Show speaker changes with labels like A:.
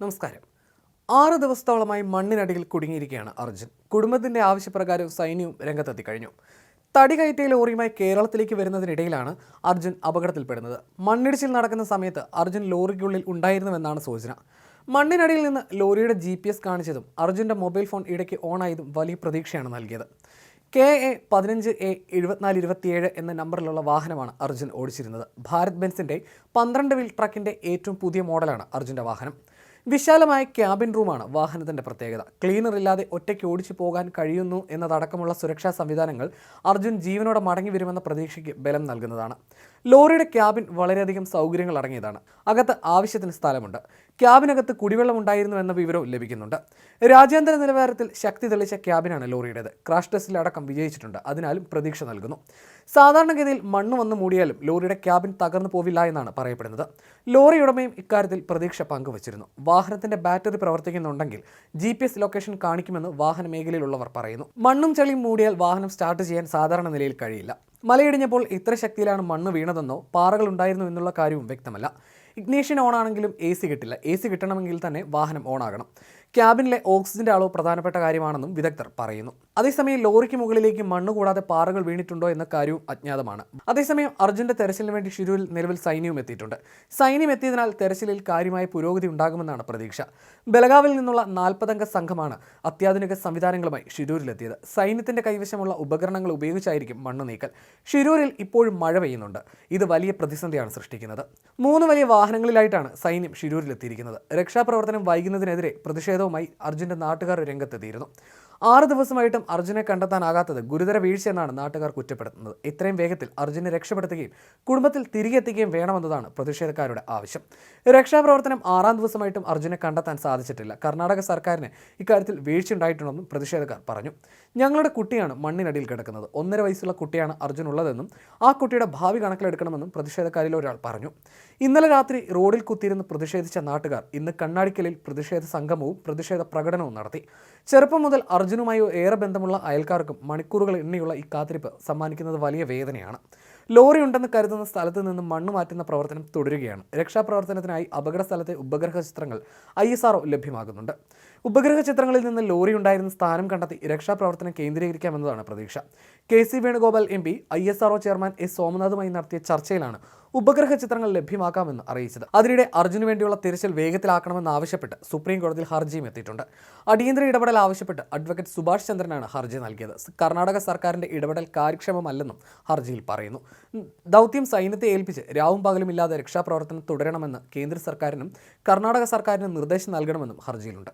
A: നമസ്കാരം. ആറ് ദിവസത്തോളമായി മണ്ണിനടിയിൽ കുടുങ്ങിയിരിക്കുകയാണ് അർജുൻ. കുടുംബത്തിന്റെ ആവശ്യപ്രകാരം സൈന്യവും രംഗത്തെത്തി കഴിഞ്ഞു. തടി കയറ്റിയ ലോറിയുമായി കേരളത്തിലേക്ക് വരുന്നതിനിടയിലാണ് അർജുൻ അപകടത്തിൽപ്പെടുന്നത്. മണ്ണിടിച്ചിൽ നടക്കുന്ന സമയത്ത് അർജുൻ ലോറിക്കുള്ളിൽ ഉണ്ടായിരുന്നുവെന്നാണ് സൂചന. മണ്ണിനടിയിൽ നിന്ന് ലോറിയുടെ ജി പി എസ് കാണിച്ചതും അർജുന്റെ മൊബൈൽ ഫോൺ ഇടയ്ക്ക് ഓണായതും വലിയ പ്രതീക്ഷയാണ് നൽകിയത്. കെ എ പതിനഞ്ച് എ എഴുപത്തിനാല് ഇരുപത്തിയേഴ് എന്ന നമ്പറിലുള്ള വാഹനമാണ് അർജുൻ ഓടിച്ചിരുന്നത്. ഭാരത് ബെൻസിന്റെ പന്ത്രണ്ട് വീൽ ട്രക്കിന്റെ ഏറ്റവും പുതിയ മോഡലാണ് അർജുന്റെ വാഹനം. വിശാലമായ ക്യാബിൻ റൂമാണ് വാഹനത്തിന്റെ പ്രത്യേകത. ക്ലീനർ ഇല്ലാതെ ഒറ്റയ്ക്ക് ഓടിച്ചു പോകാൻ കഴിയുന്നു എന്നതടക്കമുള്ള സുരക്ഷാ സംവിധാനങ്ങൾ അർജുൻ ജീവനോടെ മടങ്ങി വരുമെന്ന പ്രതീക്ഷയ്ക്ക് ബലം നൽകുന്നതാണ്. ലോറിയുടെ ക്യാബിൻ വളരെയധികം സൗകര്യങ്ങൾ അടങ്ങിയതാണ്. അകത്ത് ആവശ്യത്തിന് സ്ഥലമുണ്ട്. ക്യാബിനകത്ത് കുടിവെള്ളം ഉണ്ടായിരുന്നു എന്ന വിവരവും ലഭിക്കുന്നുണ്ട്. രാജ്യാന്തര നിലവാരത്തിൽ ശക്തി തെളിച്ച ക്യാബിനാണ് ലോറിയുടേത്. ക്രാഷ് ടെസ്റ്റിൽ അടക്കം വിജയിച്ചിട്ടുണ്ട്. അതിനാലും പ്രതീക്ഷ നൽകുന്നു. സാധാരണഗതിയിൽ മണ്ണ് വന്ന് മൂടിയാലും ലോറിയുടെ ക്യാബിൻ തകർന്നു പോവില്ല എന്നാണ് പറയപ്പെടുന്നത്. ലോറി ഉടമയും ഇക്കാര്യത്തിൽ പ്രതീക്ഷ പങ്കുവച്ചിരുന്നു. വാഹനത്തിന്റെ ബാറ്ററി പ്രവർത്തിക്കുന്നുണ്ടെങ്കിൽ ജി പി എസ് ലൊക്കേഷൻ കാണിക്കുമെന്ന് വാഹന മേഖലയിലുള്ളവർ പറയുന്നു. മണ്ണും ചെളിയും മൂടിയാൽ വാഹനം സ്റ്റാർട്ട് ചെയ്യാൻ സാധാരണ നിലയിൽ കഴിയില്ല. മലയിടിഞ്ഞപ്പോൾ ഇത്ര ശക്തിയിലാണ് മണ്ണ് വീണതെന്നോ പാറകൾ ഉണ്ടായിരുന്നു എന്നുള്ള കാര്യവും വ്യക്തമല്ല. ഇഗ്നീഷ്യൻ ഓൺ ആണെങ്കിലും എ സി കിട്ടില്ല. എ സി കിട്ടണമെങ്കിൽ തന്നെ വാഹനം ഓണാകണം. ക്യാബിനിലെ ഓക്സിജന്റെ അളവ് പ്രധാനപ്പെട്ട കാര്യമാണെന്നും വിദഗ്ധർ പറയുന്നു. അതേസമയം ലോറിക്ക് മുകളിലേക്ക് മണ്ണ് കൂടാതെ പാറകൾ വീണിട്ടുണ്ടോ എന്ന കാര്യവും അജ്ഞാതമാണ്. അതേസമയം അർജുന്റെ തെരച്ചിലിന് വേണ്ടി ഷിരൂരിൽ നിലവിൽ സൈന്യവും എത്തിയിട്ടുണ്ട്. സൈന്യം എത്തിയതിനാൽ തെരച്ചിലിൽ കാര്യമായ പുരോഗതി ഉണ്ടാകുമെന്നാണ് പ്രതീക്ഷ. ബലഗാവിൽ നിന്നുള്ള നാൽപ്പതംഗ സംഘമാണ് അത്യാധുനിക സംവിധാനങ്ങളുമായി ഷിരൂരിലെത്തിയത്. സൈന്യത്തിന്റെ കൈവശമുള്ള ഉപകരണങ്ങൾ ഉപയോഗിച്ചായിരിക്കും മണ്ണ് നീക്കൽ. ഷിരൂരിൽ ഇപ്പോഴും മഴ പെയ്യുന്നുണ്ട്. ഇത് വലിയ പ്രതിസന്ധിയാണ് സൃഷ്ടിക്കുന്നത്. മൂന്ന് വലിയ വാഹനങ്ങളിലായിട്ടാണ് സൈന്യം ഷിരൂരിലെത്തിയിരിക്കുന്നത്. രക്ഷാപ്രവർത്തനം വൈകുന്നതിനെതിരെ പ്രതിഷേധവുമായി അർജുന്റെ നാട്ടുകാർ രംഗത്തെത്തിയിരുന്നു. ആറ് ദിവസമായിട്ടും അർജുനെ കണ്ടെത്താനാകാത്തത് ഗുരുതര വീഴ്ചയെന്നാണ് നാട്ടുകാർ കുറ്റപ്പെടുത്തുന്നത്. ഇത്രയും വേഗത്തിൽ അർജുനെ രക്ഷപ്പെടുത്തുകയും കുടുംബത്തിൽ തിരികെ എത്തിക്കുകയും വേണമെന്നതാണ് പ്രതിഷേധക്കാരുടെ ആവശ്യം. രക്ഷാപ്രവർത്തനം ആറാം ദിവസമായിട്ടും അർജുനെ കണ്ടെത്താൻ സാധിച്ചിട്ടില്ല. കർണാടക സർക്കാരിന് ഇക്കാര്യത്തിൽ വീഴ്ചയുണ്ടായിട്ടുണ്ടെന്നും പ്രതിഷേധക്കാർ പറഞ്ഞു. ഞങ്ങളുടെ കുട്ടിയാണ് മണ്ണിനടിയിൽ കിടക്കുന്നത്. ഒന്നര വയസ്സുള്ള കുട്ടിയാണ് അർജുൻ ഉള്ളതെന്നും ആ കുട്ടിയുടെ ഭാവി കണക്കിലെടുക്കണമെന്നും പ്രതിഷേധക്കാരിൽ ഒരാൾ പറഞ്ഞു. ഇന്നലെ രാത്രി റോഡിൽ കുത്തിയിരുന്ന് പ്രതിഷേധിച്ച നാട്ടുകാർ ഇന്ന് കണ്ണാടിക്കലിൽ പ്രതിഷേധ സംഗമവും പ്രതിഷേധ പ്രകടനവും നടത്തി. ചെറുപ്പം മുതൽ അർജുനുമായി ഏറെ ബന്ധമുള്ള അയൽക്കാർക്കും മണിക്കൂറുകൾ എണ്ണിയുള്ള ഈ കാത്തിരിപ്പ് സമ്മാനിക്കുന്നത് വലിയ വേദനയാണ്. ലോറി ഉണ്ടെന്ന് കരുതുന്ന സ്ഥലത്ത് നിന്ന് മണ്ണ് മാറ്റുന്ന പ്രവർത്തനം തുടരുകയാണ്. രക്ഷാപ്രവർത്തനത്തിനായി അപകട സ്ഥലത്തെ ഉപഗ്രഹ ചിത്രങ്ങൾ ഐ എസ് ആർഒ ലഭ്യമാകുന്നുണ്ട്. ഉപഗ്രഹ ചിത്രങ്ങളിൽ നിന്ന് ലോറി ഉണ്ടായിരുന്ന സ്ഥാനം കണ്ടെത്തി രക്ഷാപ്രവർത്തനം കേന്ദ്രീകരിക്കാമെന്നതാണ് പ്രതീക്ഷ. K C Venugopal M P I S R O chairman S സോമനാഥുമായി നടത്തിയ ചർച്ചയിലാണ് ഉപഗ്രഹ ചിത്രങ്ങൾ ലഭ്യമാക്കാമെന്ന് അറിയിച്ചത്. അതിനിടെ അർജുന് വേണ്ടിയുള്ള തിരച്ചിൽ വേഗത്തിലാക്കണമെന്ന് ആവശ്യപ്പെട്ട് സുപ്രീം കോടതിയിൽ ഹർജിയും എത്തിയിട്ടുണ്ട്. അടിയന്തര ഇടപെടൽ ആവശ്യപ്പെട്ട് അഡ്വക്കേറ്റ് സുഭാഷ് ചന്ദ്രനാണ് ഹർജി നൽകിയത്. കർണാടക സർക്കാരിന്റെ ഇടപെടൽ കാര്യക്ഷമമല്ലെന്നും ഹർജിയിൽ പറയുന്നു. ദൗത്യം സൈന്യത്തെ ഏൽപ്പിച്ച് രാവും പകലും ഇല്ലാതെ രക്ഷാപ്രവർത്തനം തുടരണമെന്ന് കേന്ദ്ര സർക്കാരിനും കർണാടക സർക്കാരിനും നിർദ്ദേശം നൽകണമെന്നും ഹർജിയിലുണ്ട്.